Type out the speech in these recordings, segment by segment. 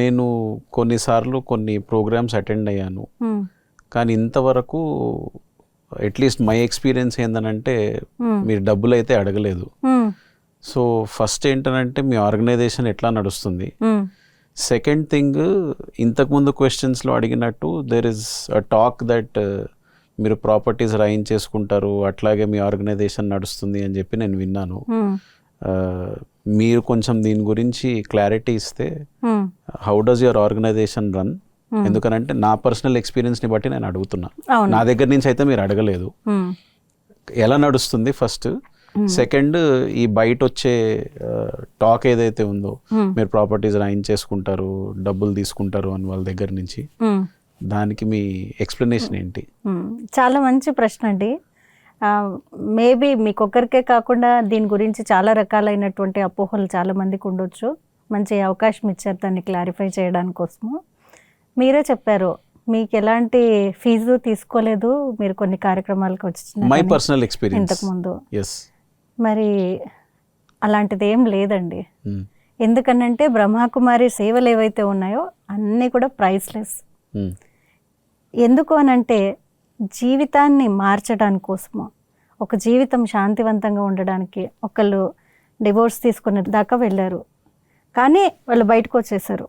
నేను కొన్నిసార్లు కొన్ని ప్రోగ్రామ్స్ అటెండ్ అయ్యాను. కానీ ఇంతవరకు అట్లీస్ట్ మై ఎక్స్పీరియన్స్ ఏంటనంటే. మీరు డబ్బులు అయితే అడగలేదు. సో ఫస్ట్ ఏంటనంటే మీ ఆర్గనైజేషన్ ఎట్లా నడుస్తుంది. సెకండ్ థింగ్ ఇంతకుముందు క్వశ్చన్స్లో అడిగినట్టు there is a talk that మీరు ప్రాపర్టీస్ రాయించేసుకుంటారు అట్లాగే మీ ఆర్గనైజేషన్ నడుస్తుంది అని చెప్పి నేను విన్నాను మీరు కొంచెం దీని గురించి క్లారిటీ ఇస్తే. How does your organisation run ఎందుకనంటే నా పర్సనల్ ఎక్స్పీరియన్స్ని బట్టి నేను అడుగుతున్నా నా దగ్గర నుంచి అయితే మీరు అడగలేదు మ్మ్. ఎలా నడుస్తుంది ఫస్ట్ సెకండ్ ఈ బయట వచ్చే టాక్ ఏదైతే ఉందో Hmm. మీరు ప్రాపర్టీస్ రాయించేసుకుంటారు డబ్బులు తీసుకుంటారు అని వాళ్ళ దగ్గర నుంచి. దానికి మీ ఎక్స్ప్లెనేషన్ ఏంటి. చాలా మంచి ప్రశ్న అండి మేబీ మీకొక్కరికే కాకుండా దీని గురించి చాలా రకాలైనటువంటి అపోహలు చాలా మందికి ఉండొచ్చు. మంచి అవకాశం ఇచ్చారు దాన్ని క్లారిఫై చేయడానికి కోసము. మీరే చెప్పారు మీకు ఎలాంటి ఫీజు తీసుకోలేదు మీరు కొన్ని కార్యక్రమాలకు మై వచ్చి పర్సనల్ ఎక్స్పీరియన్స్ ఇంతకు ముందు ఎస్ మరి అలాంటిది ఏం లేదండి. ఎందుకనంటే బ్రహ్మకుమారి సేవలు ఏవైతే ఉన్నాయో అన్నీ కూడా ప్రైస్లెస్ ఎందుకు అనంటే జీవితాన్ని మార్చడానికి కోసము ఒక జీవితం శాంతివంతంగా ఉండడానికి ఒకళ్ళు డివోర్స్ తీసుకునే దాకా వెళ్ళారు. కానీ వాళ్ళు బయటకు వచ్చేసారు.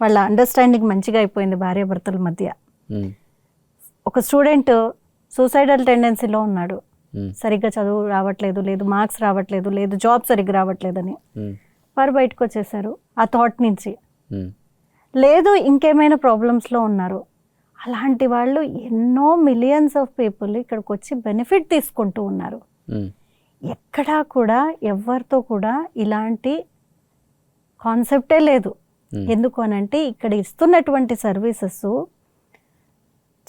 వాళ్ళ అండర్స్టాండింగ్ మంచిగా అయిపోయింది భార్యాభర్తల మధ్య. ఒక స్టూడెంట్ సూసైడల్ టెండెన్సీలో ఉన్నాడు. సరిగ్గా చదువు రావట్లేదు లేదు మార్క్స్ రావట్లేదు లేదు జాబ్ సరిగ్గా రావట్లేదని వారు బయటకు వచ్చేసారు. ఆ థాట్ నుంచి. లేదు ఇంకేమైనా ప్రాబ్లమ్స్లో ఉన్నారు. అలాంటి వాళ్ళు ఎన్నో మిలియన్స్ ఆఫ్ పీపుల్ ఇక్కడికి వచ్చి బెనిఫిట్ తీసుకుంటూ ఉన్నారు. ఎక్కడా కూడా ఎవరితో కూడా ఇలాంటి కాన్సెప్టే లేదు. ఎందుకు అనంటే ఇక్కడ ఇస్తున్నటువంటి సర్వీసెస్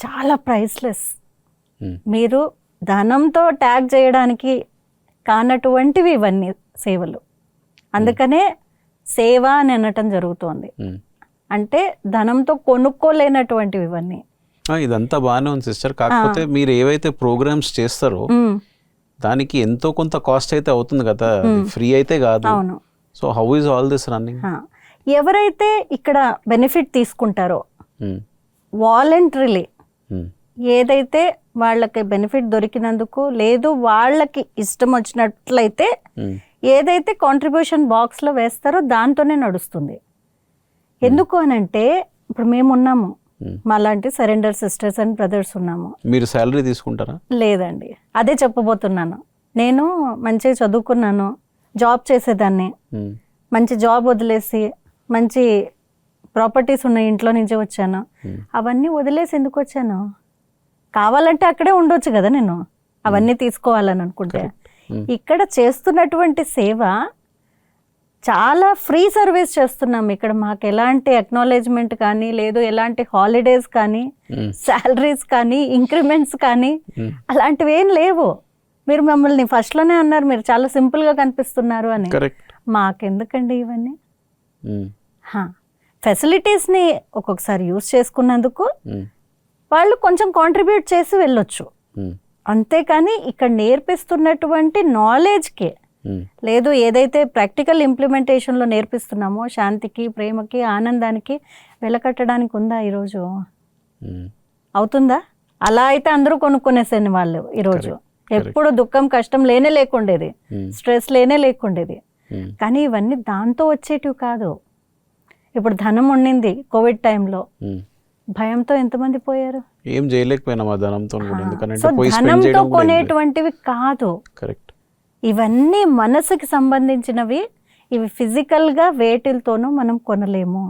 చాలా ప్రైస్లెస్ మీరు ధనంతో ట్యాగ్ చేయడానికి కానటువంటివి ఇవన్నీ సేవలు. అందుకనే సేవ అని అనటం జరుగుతోంది. అంటే ధనంతో కొనుక్కోలేనటువంటివి ఇవన్నీ. ఇదంతా బాగానే ఉంది సిస్టర్. కాకపోతే మీరు ఏవైతే ప్రోగ్రామ్స్ చేస్తారో. దానికి ఎంతో కొంత కాస్ట్ అయితే అవుతుంది కదా. ఫ్రీ అయితే కాదు. అవును. So how is all this running. ఎవరైతే ఇక్కడ బెనిఫిట్ తీసుకుంటారో వాలంటరీలీ. ఏదైతే వాళ్ళకి బెనిఫిట్ దొరికినందుకు లేదు వాళ్ళకి ఇష్టం వచ్చినట్లయితే ఏదైతే కాంట్రిబ్యూషన్ బాక్స్లో వేస్తారో దాంతోనే నడుస్తుంది. ఎందుకు అనంటే ఇప్పుడు మేము ఉన్నాము మాలాంటి సరెండర్ సిస్టర్స్ అండ్ బ్రదర్స్ ఉన్నాము. మీరు శాలరీ తీసుకుంటారా? లేదండి. అదే చెప్పబోతున్నాను. నేను మంచిగా చదువుకున్నాను జాబ్ చేసేదాన్ని. మ్మ్. మంచి జాబ్ వదిలేసి మంచి ప్రాపర్టీస్ ఉన్న ఇంట్లో నుంచి వచ్చాను. అవన్నీ వదిలేసి ఎందుకు వచ్చాను? కావాలంటే అక్కడే ఉండొచ్చు కదా నేను. అవన్నీ తీసుకోవాలని అనుకుంటే ఇక్కడ చేస్తున్నటువంటి సేవ చాలా ఫ్రీ సర్వీస్ చేస్తున్నాం ఇక్కడ మాకు ఎలాంటి అక్నాలెడ్జ్మెంట్ కానీ లేదు ఎలాంటి హాలిడేస్ కానీ. శాలరీస్ కానీ ఇంక్రిమెంట్స్ కానీ అలాంటివి ఏం లేవు మీరు మమ్మల్ని ఫస్ట్లోనే అన్నారు మీరు చాలా సింపుల్గా కనిపిస్తున్నారు అని మాకెందుకండి ఇవన్నీ. ఫెసిలిటీస్ని ఒక్కొక్కసారి యూస్ చేసుకున్నందుకు. వాళ్ళు కొంచెం కాంట్రిబ్యూట్ చేసి వెళ్ళొచ్చు. అంతేకాని ఇక్కడ నేర్పిస్తున్నటువంటి నాలెడ్జ్కి. లేదు ఏదైతే ప్రాక్టికల్ ఇంప్లిమెంటేషన్లో నేర్పిస్తున్నామో శాంతికి ప్రేమకి ఆనందానికి వెలకట్టడానికి ఉందా ఈరోజు. అవుతుందా? అలా అయితే అందరూ కొనుక్కునేసాను వాళ్ళు ఈరోజు. ఎప్పుడు దుఃఖం కష్టం లేనే లేకుండేది. స్ట్రెస్ లేనే లేకుండేది. కానీ ఇవన్నీ దాంతో వచ్చేటివి కాదు. ఇప్పుడు ధనం ఉండింది కోవిడ్ టైంలో. భయంతో ఎంతమంది పోయారు? ఏం చేయలేకపోయినాం ధనంతో కొనేటువంటివి కాదు. కరెక్ట్. ఇవన్నీ మనసుకి సంబంధించినవి. ఇవి ఫిజికల్గా వేటిలతోనూ మనం కొనలేము.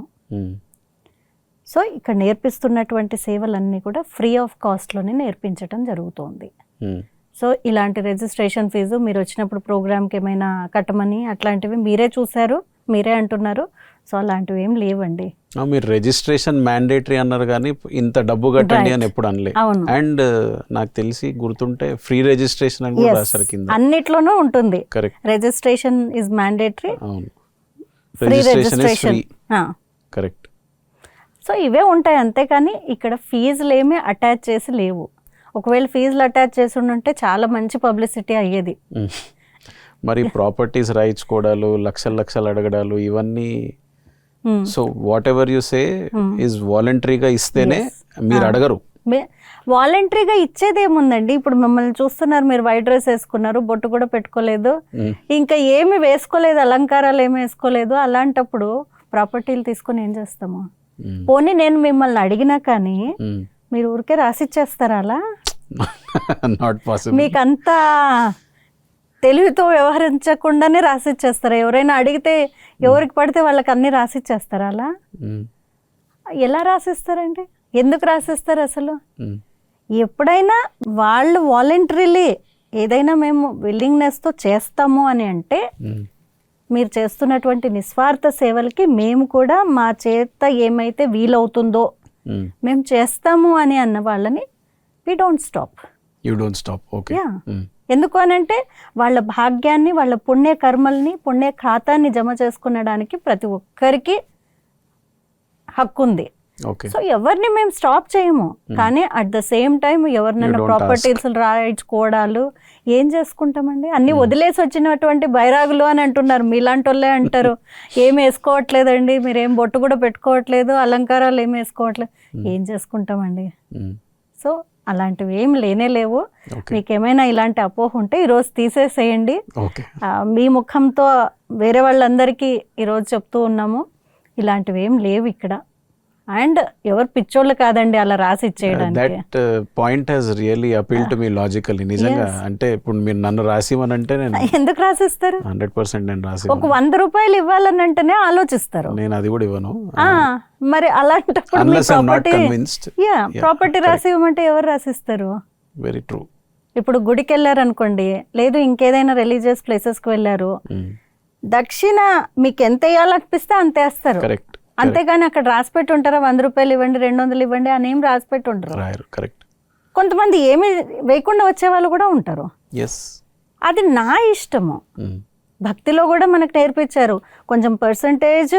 సో ఇక్కడ నేర్పిస్తున్నటువంటి సేవలన్నీ కూడా ఫ్రీ ఆఫ్ కాస్ట్లోనే నేర్పించడం జరుగుతోంది. సో ఇలాంటి రిజిస్ట్రేషన్ ఫీజు మీరు వచ్చినప్పుడు ప్రోగ్రామ్కి ఏమైనా కట్టమని అట్లాంటివి మీరే చూశారు. మీరే అంటున్నారు. సో అలాంటివి ఏం లేవండి. మీరు రిజిస్ట్రేషన్ మ్యాండేటరీ అన్నారు కానీ ఇంత డబ్బు కట్టండి అని ఎప్పుడు అనలే. అండ్ నాకు తెలిసి గుర్తుంటే ఫ్రీ రిజిస్ట్రేషన్ అని కూడా. రాశారు కింద. అన్నిట్లోనూ ఉంటుంది. కరెక్ట్ రిజిస్ట్రేషన్ ఇస్ మ్యాండేటరీ అవును. ఫ్రీ రిజిస్ట్రేషన్ కరెక్ట్ సో ఇవే ఉంటాయి అంతేకాని ఇక్కడ ఫీజులు ఏమీ అటాచ్ చేసి లేవు. ఒకవేళ ఫీజులు అటాచ్ చేసి ఉంటే చాలా మంచి పబ్లిసిటీ అయ్యేది. మరి ప్రాపర్టీస్ రాయించుకోవడాలు లక్షల లక్షలు అడగడాలు ఇవన్నీ Hmm. So whatever you say is వాలంటరీగా ఇస్తేనే మీరు అడగరు. వాలంటరీగా ఇచ్చేదేముందండి? ఇప్పుడు మిమ్మల్ని చూస్తున్నారు మీరు వైట్ డ్రెస్ వేసుకున్నారు బొట్టు కూడా పెట్టుకోలేదు. Mm. ఇంకా ఏమి వేసుకోలేదు అలంకారాలు ఏమి వేసుకోలేదు. అలాంటప్పుడు ప్రాపర్టీలు తీసుకొని ఏం చేస్తాము? Mm. పోనీ నేను మిమ్మల్ని అడిగినా కానీ Mm. మీరు ఊరికే రాసిచ్చేస్తారా అలా? నాట్ పాసిబుల్ మీకు అంతా తెలివితో వ్యవహరించకుండానే రాసిచ్చేస్తారా. ఎవరైనా అడిగితే ఎవరికి పడితే వాళ్ళకి అన్ని రాసిచ్చేస్తారా అలా. ఎలా రాసిస్తారండి? ఎందుకు రాసిస్తారు అసలు? ఎప్పుడైనా వాళ్ళు వాలంటరీలీ ఏదైనా మేము విల్లింగ్నెస్తో చేస్తాము అని అంటే. మీరు చేస్తున్నటువంటి నిస్వార్థ సేవలకి మేము కూడా మా చేత ఏమైతే వీలవుతుందో మేము చేస్తాము అని అన్న వాళ్ళని we don't stop you don't stop okay ఎందుకు అని అంటే వాళ్ళ భాగ్యాన్ని వాళ్ళ పుణ్య కర్మల్ని పుణ్య ఖాతాన్ని జమ చేసుకునడానికి ప్రతి ఒక్కరికి హక్కు ఉంది. సో ఎవరిని మేము స్టాప్ చేయము. కానీ అట్ ద సేమ్ టైం ఎవరినైనా ప్రాపర్టీస్ రాయించుకోవడాలు ఏం చేసుకుంటామండి? అన్ని వదిలేసి వచ్చినటువంటి బైరాగులు అని అంటున్నారు. మీలాంటి వాళ్ళే అంటారు. ఏం వేసుకోవట్లేదండి. మీరు బొట్టు కూడా పెట్టుకోవట్లేదు. అలంకారాలు ఏం వేసుకోవట్లేదు. ఏం చేసుకుంటామండి? సో అలాంటివి ఏం లేనే లేవు. ఓకే. మీకు ఏమైనా ఇలాంటి అపోహ ఉంటే ఈరోజు తీసేసేయండి. మీ ముఖంతో వేరే వాళ్ళందరికీ ఈరోజు చెప్తూ ఉన్నాము. ఇలాంటివి ఏం లేవు ఇక్కడ. అండ్ ఎవరు పిచ్చోళ్ళు కాదండి అలా రాసి ఇచ్చేయడానికి. That point has really appeal to me logically నిజంగా. అంటే ఇప్పుడు మీరు నన్ను రాసిమనంటే నేను ఎందుకు రాసిస్తారు? హండ్రెడ్ పర్సెంట్ నేను రాసి ఒక వంద రూపాయలు ఇవ్వాలని అంటేనే ఆలోచిస్తారు. నేను అది కూడా ఇవ్వను. మరి అలాంటప్పుడు ప్రాపర్టీ కన్విన్స్డ్ యా ప్రాపర్టీ రాసి ఇవ్వమంటే ఎవరు రాసిస్తారు? వెరీ ట్రూ ఇప్పుడు గుడికి వెళ్ళారు అనుకోండి లేదు ఇంకేదైనా రిలీజియస్ ప్లేసెస్కి వెళ్ళారు. దక్షిణ మీకు ఎంత వేయాలనిపిస్తే అంత వేస్తారు. కరెక్ట్ అంతేగాని అక్కడ రాసి పెట్టి ఉంటారా వంద రూపాయలు ఇవ్వండి రెండు వందలు ఇవ్వండి అని ఏం రాసి పెట్టి ఉంటారు రాయరు కరెక్ట్ కొంతమంది ఏమి వేయకుండా వచ్చే వాళ్ళు కూడా ఉంటారు. ఎస్ అది నా ఇష్టము. భక్తిలో కూడా మనకు నేర్పించారు. కొంచెం పర్సంటేజ్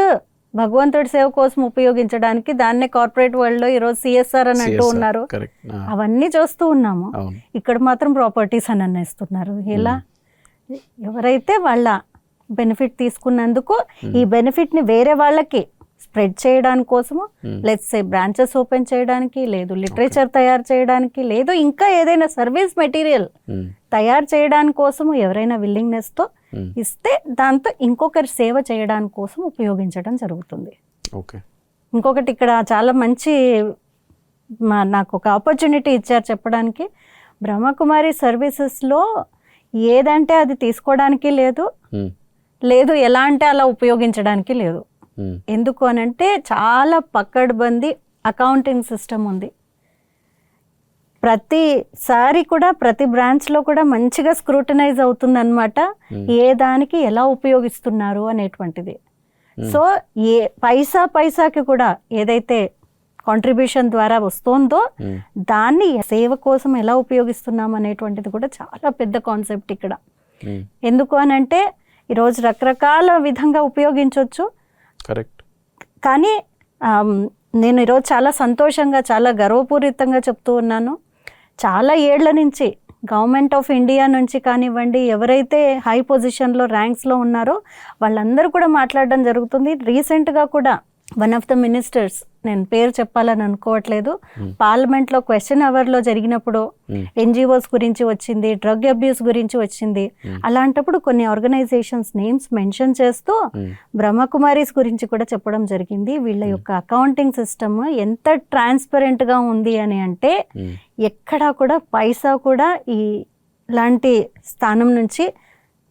భగవంతుడి సేవ కోసం ఉపయోగించడానికి దాన్నే కార్పొరేట్ వరల్డ్లో ఈరోజు సిఎస్ఆర్ అని అంటూ ఉన్నారు. అవన్నీ చూస్తూ ఉన్నాము. ఇక్కడ మాత్రం ప్రాపర్టీస్ అని అనేస్తున్నారు. ఎలా? ఎవరైతే వాళ్ళ బెనిఫిట్ తీసుకున్నందుకు ఈ బెనిఫిట్ని వేరే వాళ్ళకి స్ప్రెడ్ చేయడానికి కోసము లెట్స్ సే బ్రాంచెస్ ఓపెన్ చేయడానికి లేదు లిటరేచర్ తయారు చేయడానికి లేదు ఇంకా ఏదైనా సర్వీస్ మెటీరియల్ Mm. తయారు చేయడానికి కోసము ఎవరైనా విల్లింగ్నెస్తో Mm. ఇస్తే దాంతో ఇంకొకరి సేవ చేయడానికి కోసం ఉపయోగించడం జరుగుతుంది ఓకే ఇంకొకటి ఇక్కడ చాలా మంచి నాకు ఒక ఆపర్చునిటీ ఇచ్చారు చెప్పడానికి బ్రహ్మకుమారి సర్వీసెస్లో ఏదంటే అది తీసుకోవడానికి లేదు Mm. లేదు ఎలా అంటే అలా ఉపయోగించడానికి లేదు. ఎందుకు అని అంటే చాలా పక్కడబంది అకౌంటింగ్ సిస్టమ్ ఉంది. ప్రతిసారి కూడా ప్రతి బ్రాంచ్లో కూడా మంచిగా స్క్రూటనైజ్ అవుతుంది అనమాట ఏ దానికి ఎలా ఉపయోగిస్తున్నారు అనేటువంటిది. సో ఏ పైసా పైసాకి కూడా ఏదైతే కాంట్రిబ్యూషన్ ద్వారా వస్తుందో. దాన్ని సేవ కోసం ఎలా ఉపయోగిస్తున్నాం అనేటువంటిది కూడా చాలా పెద్ద కాన్సెప్ట్ ఇక్కడ. ఎందుకు అని అంటే ఈరోజు రకరకాల విధంగా ఉపయోగించవచ్చు కరెక్ట్. కానీ నేను ఈరోజు చాలా సంతోషంగా చాలా గర్వపూరితంగా చెప్తూ ఉన్నాను. చాలా ఏళ్ళ నుంచి గవర్నమెంట్ ఆఫ్ ఇండియా నుంచి కానివ్వండి ఎవరైతే హై పొజిషన్లో ర్యాంక్స్లో ఉన్నారో వాళ్ళందరూ కూడా మాట్లాడడం జరుగుతుంది. రీసెంట్గా కూడా వన్ ఆఫ్ ద మినిస్టర్స్ నేను పేరు చెప్పాలని అనుకోవట్లేదు. పార్లమెంట్లో క్వశ్చన్ అవర్లో జరిగినప్పుడు ఎన్జిఓస్ గురించి వచ్చింది డ్రగ్ అబ్యూస్ గురించి వచ్చింది. అలాంటప్పుడు కొన్ని ఆర్గనైజేషన్స్ నేమ్స్ మెన్షన్ చేస్తూ బ్రహ్మకుమారీస్ గురించి కూడా చెప్పడం జరిగింది. వీళ్ళ యొక్క అకౌంటింగ్ సిస్టమ్ ఎంత ట్రాన్స్పరెంట్గా ఉంది అని అంటే. ఎక్కడా కూడా పైసా కూడా ఈ ఇలాంటి స్థానం నుంచి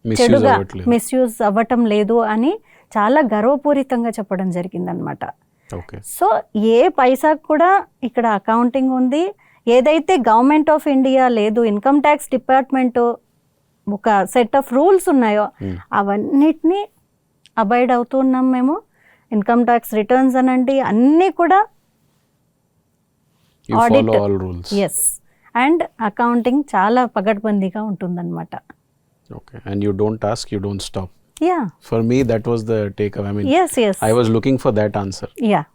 చెడుగా మిస్యూజ్ అవ్వటం లేదు అని చాలా గర్వపూరితంగా చెప్పడం జరిగిందనమాట సో ఏ పైసాకు కూడా ఇక్కడ అకౌంటింగ్ ఉంది. ఏదైతే గవర్నమెంట్ ఆఫ్ ఇండియా లేదు ఇన్కమ్ ట్యాక్స్ డిపార్ట్మెంట్ ఒక సెట్ ఆఫ్ రూల్స్ ఉన్నాయో Hmm. అవన్నిటినీ అబైడ్ అవుతూ ఉన్నాం మేము. ఇన్కమ్ ట్యాక్స్ రిటర్న్స్ అనండి అన్నీ కూడా రూల్స్ ఎస్ అండ్ అకౌంటింగ్ చాలా పగడ్బందీగా ఉంటుందన్నమాట. Okay and you don't ask you don't stop Yeah. For me, that was the takeaway. I mean, yes, yes. I was looking for that answer. Yeah.